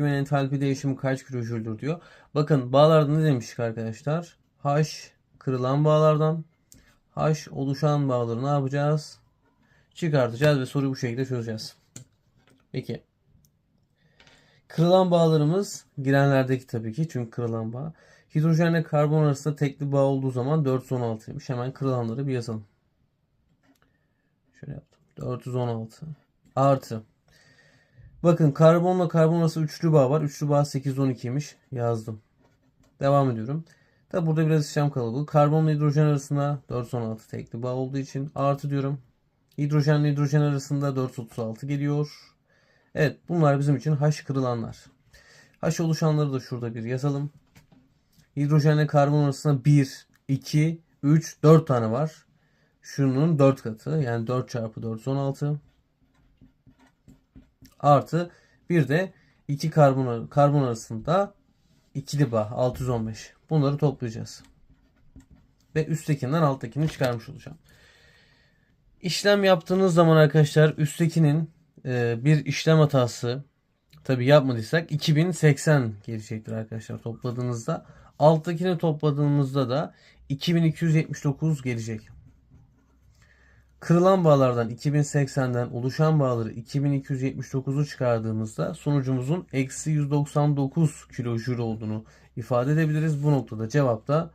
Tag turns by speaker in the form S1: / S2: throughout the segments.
S1: tepkimenin entalpi değişimi kaç kilojüldür diyor. Bakın bağlarda ne demiştik arkadaşlar? H kırılan bağlardan H oluşan bağları ne yapacağız? Çıkartacağız ve soruyu bu şekilde çözeceğiz. Peki. Kırılan bağlarımız girenlerdeki tabii ki çünkü kırılan bağ. Hidrojenle karbon arasında tekli bağ olduğu zaman 416'ymış. Hemen kırılanları bir yazalım. Şöyle yaptım. 416 artı. Bakın karbonla karbon arasında üçlü bağ var. Üçlü bağ 812'ymiş. Yazdım. Devam ediyorum. Tabi burada biraz işlem kalabalık. Karbonla hidrojen arasında 416 tekli bağ olduğu için artı diyorum. Hidrojenle hidrojen arasında 436 geliyor. Evet bunlar bizim için H kırılanlar. H oluşanları da şurada bir yazalım. Hidrojenle karbon arasında 1, 2, 3, 4 tane var. Şunun 4 katı yani 4 çarpı 416 artı bir de iki karbon, karbon arasında ikili bağ 615. Bunları toplayacağız. Ve üsttekinden alttakini çıkarmış olacağım. İşlem yaptığınız zaman arkadaşlar üsttekinin e, bir işlem hatası tabi yapmadıysak 2080 gelecektir arkadaşlar topladığınızda. Alttakini topladığımızda da 2279 gelecek. Kırılan bağlardan 2080'den oluşan bağları 2279'u çıkardığımızda sonucumuzun eksi 199 kilojül olduğunu ifade edebiliriz. Bu noktada cevap da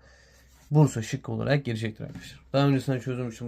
S1: Bursa şık olarak gelecektir arkadaşlar. Daha öncesinde çözülmüştüm.